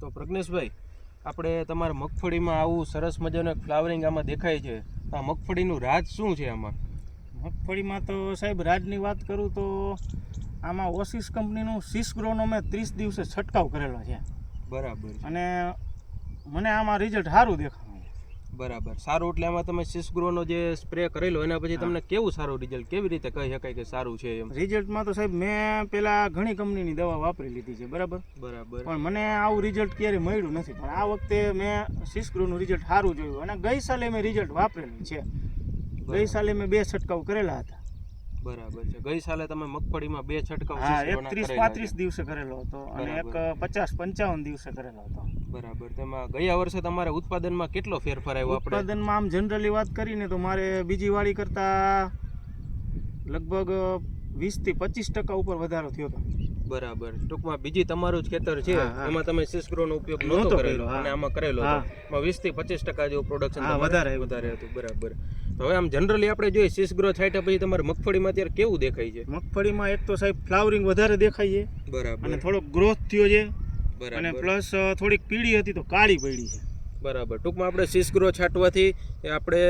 તો પ્રજ્ઞેશભાઈ આપણે તમારા મગફળીમાં આવું સરસ મજાનું ફ્લાવરિંગ આમાં દેખાય છે. આ મગફળીનું રાજ શું છે આમાં? મગફળીમાં તો સાહેબ રાજની વાત કરું તો આમાં ઓસિસ કંપનીનું સિસ ગ્રોનો મેં ત્રીસ દિવસે છંટકાવ કરેલો છે. બરાબર અને મને આમાં રિઝલ્ટ સારું દેખાણું બરાબર. સારું એટલે આમાં તમે સિસગ્રોનો જે સ્પ્રે કરેલો એના પછી તમને કેવું સારું રિઝલ્ટ કેવી રીતે કહી શકાય કે સારું છે એમ? રિઝલ્ટમાં તો સાહેબ મેં પેલા ઘણી કંપનીની દવા વાપરી લીધી છે બરાબર? બરાબર. પણ મને આવું રિઝલ્ટ ક્યારેય મળ્યું નથી. પણ આ વખતે મેં સિસ્ક્રોનું રિઝલ્ટ સારું જોયું. અને ગઈ સાલે મેં રિઝલ્ટ વાપરેલું છે. ગઈ સાલે મેં બે છંટકાવ કરેલા હતા. બરાબર છે. ગઈ સાલે તમે મગફળીમાં બે છંટકાવ હા એક ત્રીસ પાંત્રીસ દિવસે કરેલો હતો અને એક પચાસ પંચાવન દિવસે કરેલો હતો. બરાબર. તેમાં ગયા વર્ષે તમારે ઉત્પાદનમાં કેટલો ફેરફાર આવ્યો આપણે? ઉત્પાદનમાં આમ જનરલી વાત કરીને તો મારે બીજી વાળી કરતા લગભગ વીસથી પચીસ ટકા ઉપર વધારો થયો હતો. બરાબર. ટૂંકમાં બીજી તમારું જ ખેતર છે. એમાં તમે સિસગ્રોનો ઉપયોગ નહોતો કરેલો, અને આમાં કરેલો એમાં વીસથી પચીસ ટકા જેવું પ્રોડક્શન વધારે વધારે હતું. બરાબર. તો હવે આમ જનરલી આપણે જોઈએ સિસગ્રો છાંટ્યા પછી તમારે મગફળીમાં અત્યારે કેવું દેખાય છે? મગફળીમાં એક તો સાહેબ ફ્લાવરિંગ વધારે દેખાય છે. બરાબર. અને થોડોક ગ્રોથ થયો છે. બરાબર. અને પ્લસ થોડીક પીળી હતી તો કાળી પડી છે. બરાબર. ટૂંકમાં આપણે સિસગ્રો છાંટવાથી એ આપણે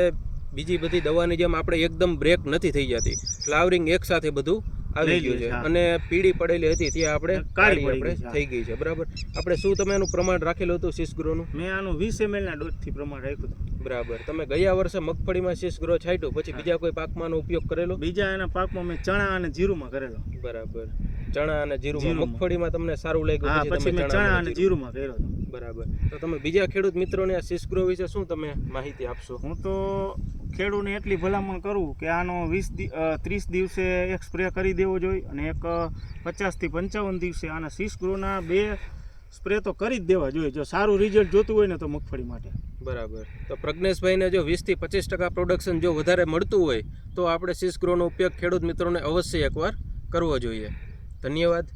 બીજી બધી દવાની જેમ આપણે એકદમ બ્રેક નથી થઈ જતી. ફ્લાવરિંગ એક સાથે બધું આવી ગયું છે. અને પીળી પડેલી હતી ત્યાં આપણે કાળી આપણે. થઈ ગઈ છે બરાબર. આપણે શું તમે એનું પ્રમાણ રાખેલું હતું સિસગ્રોનું મેં આનું વીસ એમએલ ના ડોઝથી પ્રમાણ રાખ્યું હતું. બરાબર. તમે ગયા વર્ષે મગફળીમાં સિસગ્રો છાંટ્યું પછી બીજા કોઈ પાકમાં ઉપયોગ કરેલો? બીજા એના પાકમાં મેં ચણા અને જીરુમાં કરેલો. બરાબર. ચણા અને જીરુંમાં. મગફળીમાં તમને સારું લાગ્યું પછી મેં ચણા અને જીરુમાં. કર્યો બરાબર. તો તમે બીજા ખેડૂત મિત્રોને આ સિસગ્રો વિશે શું તમે માહિતી આપશો? હું તો ખેડૂને એટલી ભલામણ કરું કે આનો વીસ ત્રીસ દિવસે એક સ્પ્રે કરી દેવો જોઈએ અને એક પચાસથી પંચાવન દિવસે આના શીશ ગ્રોના બે સ્પ્રે તો કરી જ દેવા જોઈએ. જો સારું રિઝલ્ટ જોતું હોય ને તો મગફળી માટે. બરાબર. તો પ્રજ્ઞેશભાઈને જો વીસથી પચીસ ટકા પ્રોડક્શન જો વધારે મળતું હોય તો આપણે સિસગ્રોનો ઉપયોગ ખેડૂત મિત્રોને અવશ્ય એકવાર કરવો જોઈએ. ધન્યવાદ.